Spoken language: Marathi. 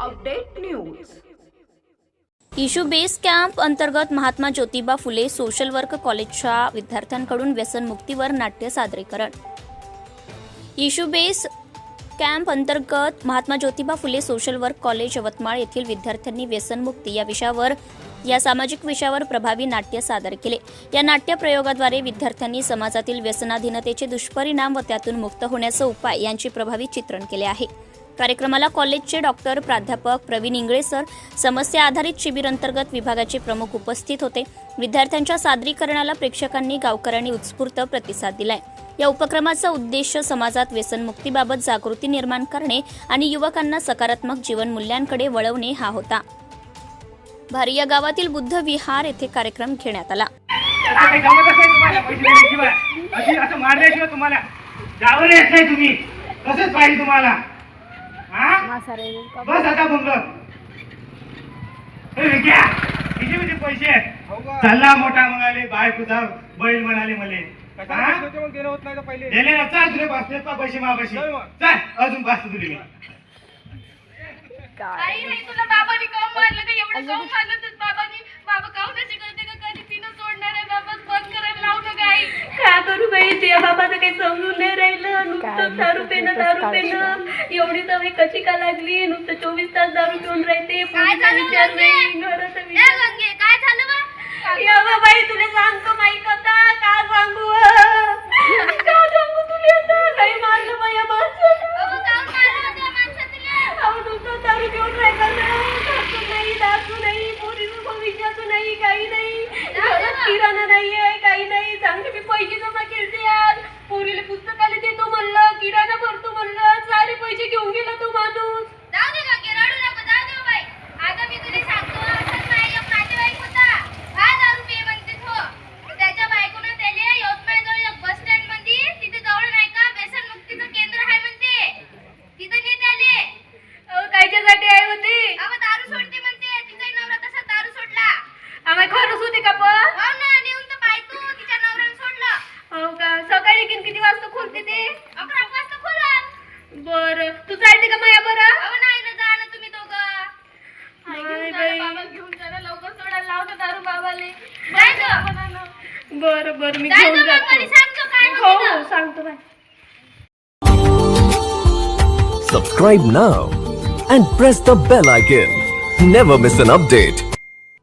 Update news. Issue base camp अंतर्गत महात्मा ज्योतिबा फुले सोशल वर्क कॉलेजच्या विद्यार्थ्यांकडून व्यसनमुक्तीवर नाट्य सादरीकरण. इशू बेस कॅम्प अंतर्गत Mahatma Jyotiba Phule social work college Yavatmal येथील विद्यार्थ्यांनी व्यसनमुक्ती या विषयावर या सामाजिक विषयावर प्रभावी नाट्य सादर केले. या नाट्य प्रयोगाद्वारे विद्यार्थ्यांनी समाजातील व्यसनाधीनतेचे दुष्परिणाम व त्यातून मुक्त होण्याचे उपाय यांचे प्रभावी चित्रण केले आहे. कार्यक्रमाला कॉलेजचे डॉक्टर प्राध्यापक प्रवीण इंगळे सर समस्या आधारित शिबिर अंतर्गत विभागाचे प्रमुख उपस्थित होते. विद्यार्थ्यांच्या सादरीकरणाला प्रेक्षकांनी गावकऱ्यांनी उत्स्फूर्त प्रतिसाद दिलाय. या उपक्रमाचा उद्देश समाजात व्यसनमुक्तीबाबत जागृती निर्माण करणे आणि युवकांना सकारात्मक जीवन मूल्यांकडे वळवणे हा होता. भारिया गावातील बुद्ध विहार येथे कार्यक्रम घेण्यात आला. तुम्हाला. बस आता मग हे किती पैसे? चालला मोठा म्हणाले बायकोचा बैल म्हणाले मले. हा? दिले ना चाल तुले पैसे मापाशी चाल अजून पाच तुले मी. आई नाही तुला बाबांनी काऊन मारलं का एवढं काऊन मारलं तुझ्या बाबाचं काही समजून नाही राहिलं. नुसतं दारू पेनं दारू पेनं एवढी सवय कशी का लागली? नुसतं चोवीस तास दारू पिऊन राहते. विचार? नाही घराचा विचार. या बा बाई तुला सांगतो माई कथा का सांगू का सांगू तुला आता काही मारलं बाई या माणसानं. बाबा काऊन मारलं त्या माणसाला अहो, नुसतं दारू पिऊन राहिला ना. खातो नाही दारू नाही पोरीचं भविष्याचं नाही काही नाही घरात किराणा नाही आहे काही नाही चांगले मी पैसे जमा केले आज पोरीला पुस्तकाला देतो म्हणलं किराणा भरतो म्हणलं सारे पैसे घेऊन गेला तो माणूस जाऊ दे गंगे रडू नको जाऊ दे बाई आता मी तुला सांगतो असंच नाही एक नातेवाईक होता हा दारू पे म्हणते तो त्याच्या बायकोनं त्याले यवतमाळ जवळ एक बस स्टँडमध्ये तिथे जवळ नाही का व्यसन मुक्तीचं केंद्र आहे म्हणते तिथं नेत आले अहो, कायच्यासाठी आहे होते अगं दारू सोडते म्हणते तिचा नवरा तसा दारू सोडला आम्हाला खरंच होते का पण हो ना नेऊन तर पाय तू तिच्या नवऱ्यानं सोडलं हो का सकाळी किन किती वाजता खोलते ते अकरा वाजता खोला बर तू चालते का माया बरं अहो नाही ना जा ना तुम्ही दोघं आई, नाही घेऊन जा बाई. ना बाबा घेऊन जा ना लवकर सोडायला लाव ना दारू बाबाले जाय ना. बरं बरं मी घेऊन ना मग घरी जातो सांगतो काय हो म्हणते हो. सांगतो bye Subscribe now and press the bell icon. Never miss an update.